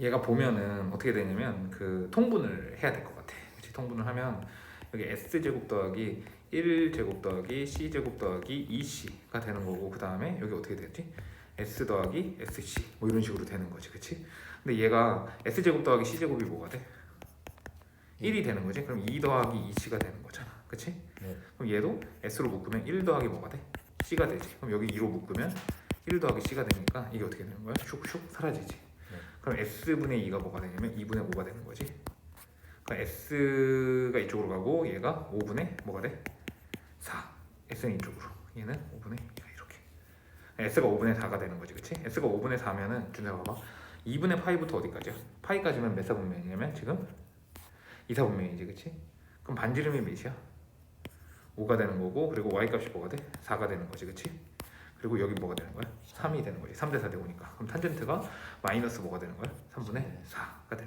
얘가 보면은 어떻게 되냐면 그 통분을 해야 될 것 같아. 그치? 통분을 하면 여기 s 제곱 더하기 1 제곱 더하기 c 제곱 더하기 2c가 되는 거고 그 다음에 여기 어떻게 되지? s 더하기 sc 뭐 이런 식으로 되는 거지, 그렇지? 근데 얘가 s 제곱 더하기 c 제곱이 뭐가 돼? 1이 되는 거지. 그럼 2 더하기 2c가 되는 거잖아, 그렇지? 네. 그럼 얘도 s로 묶으면 1 더하기 뭐가 돼? c가 되지. 그럼 여기 2로 묶으면 1 더하기 c가 되니까 이게 어떻게 되는 거야? 슉슉 사라지지. 네. 그럼 s분의 2가 뭐가 되냐면 2분의 5가 되는 거지. 그럼 s가 이쪽으로 가고 얘가 5분의 뭐가 돼? 4. s는 이쪽으로. 얘는 5분의 2가 이렇게. s가 5분의 4가 되는 거지, 그렇지? s가 5분의 4면은 준비가 봐봐. 2분의 파이부터 어디까지야? 파이까지면 몇 사분면이냐면 지금 2사분면이지, 그렇지? 그럼 반지름이 몇이야? 5가 되는 거고 그리고 y 값이 뭐가 돼? 4가 되는 거지, 그렇지? 그리고 여기 뭐가 되는 거야? 3이 되는 거지. 3대 4대 5니까. 그럼 탄젠트가 마이너스 뭐가 되는 거야? 3분의 4가 되는 거야.